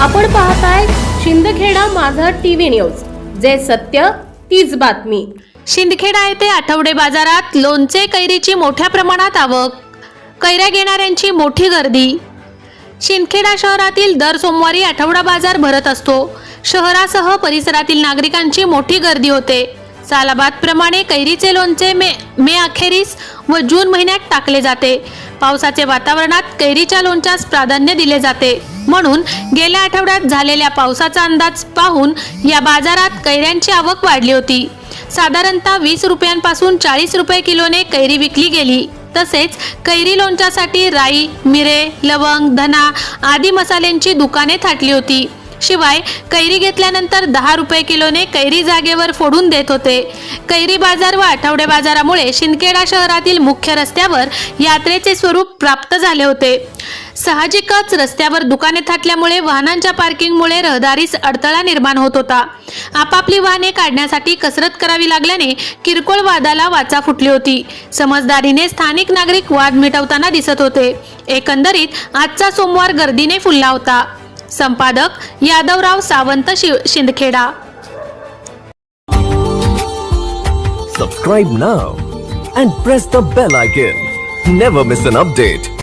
आपण पाहताय शिंदखेडा माझा टीव्ही न्यूज. जे सत्य तीच बातमी. शिंदखेडा येथे आठवडे बाजारात लोणचे कैरीची मोठ्या प्रमाणात आवक कैऱ्या घेणाऱ्यांची मोठी गर्दी. शिंदखेडा शहरातील दर सोमवारी आठवडा बाजार भरत असतो. शहरासह परिसरातील नागरिकांची मोठी गर्दी होते. सालाबादप्रमाणे कैरीचे लोणचे मे मे अखेरीस व जून महिन्यात टाकले जाते. पावसाचे वातावरणात कैरीच्या लोणच्यास प्राधान्य दिले जाते. म्हणून गेल्या आठवड्यात झालेल्या पावसाचा अंदाज पाहून या बाजारात कैऱ्यांची आवक वाढली होती. साधारणतः वीस रुपयांपासून चाळीस रुपये किलोने कैरी विकली गेली. तसेच कैरी लोणच्यासाठी राई मिरे लवंग धना आदी मसाल्यांची दुकाने थाटली होती. शिवाय कैरी घेतल्यानंतर दहा रुपये किलोने कैरी जागेवर फोडून देत होते. कैरी बाजार व आठवडे बाजारामुळे शिंदखेडा शहरातील मुख्य रस्त्यावर यात्रेचे स्वरूप प्राप्त झाले होते. साहजिकच रस्त्यावर दुकाने थाटल्यामुळे वाहनांच्या पार्किंगमुळे रहदारीस अडथळा निर्माण होत होता. आपापली वाहने काढण्यासाठी कसरत करावी लागल्याने किरकोळ वादाला वाचा फुटली होती. समजदारीने स्थानिक नागरिक वाद मिटवताना दिसत होते. एकंदरीत आजचा सोमवार गर्दीने फुलला होता. संपादक Yadavrao Sawant Shiv Shindkheda Subscribe now and press the bell icon. Never miss an update.